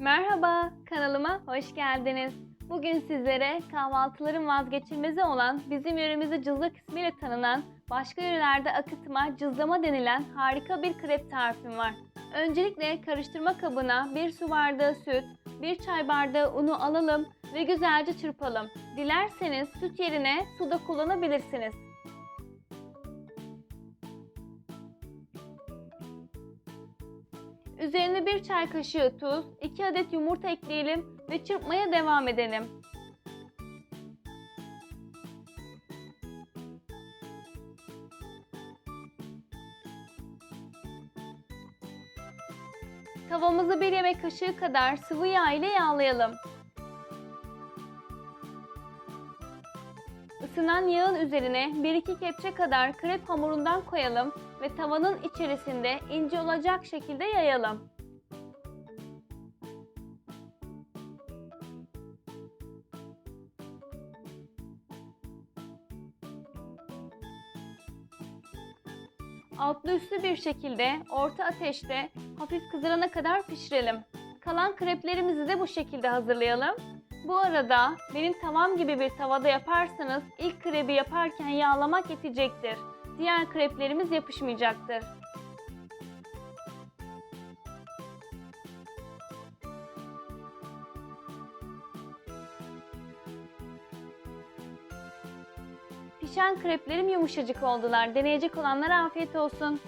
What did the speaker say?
Merhaba, kanalıma hoş geldiniz. Bugün sizlere kahvaltıların vazgeçilmezi olan bizim yöremizde cızlak ismiyle tanınan, başka yörelerde akıtma, cızlama denilen harika bir krep tarifim var. Öncelikle karıştırma kabına 1 su bardağı süt, 1 çay bardağı unu alalım ve güzelce çırpalım. Dilerseniz süt yerine su da kullanabilirsiniz. Üzerine bir çay kaşığı tuz, 2 adet yumurta ekleyelim ve çırpmaya devam edelim. Tavamızı bir yemek kaşığı kadar sıvı yağ ile yağlayalım. Isınan yağın üzerine 1-2 kepçe kadar krep hamurundan koyalım ve tavanın içerisinde ince olacak şekilde yayalım. Altlı üstlü bir şekilde orta ateşte hafif kızarana kadar pişirelim. Kalan kreplerimizi de bu şekilde hazırlayalım. Bu arada benim tavam gibi bir tavada yaparsanız ilk krebi yaparken yağlamak yetecektir. Diğer kreplerimiz yapışmayacaktır. Pişen kreplerim yumuşacık oldular. Deneyecek olanlara afiyet olsun.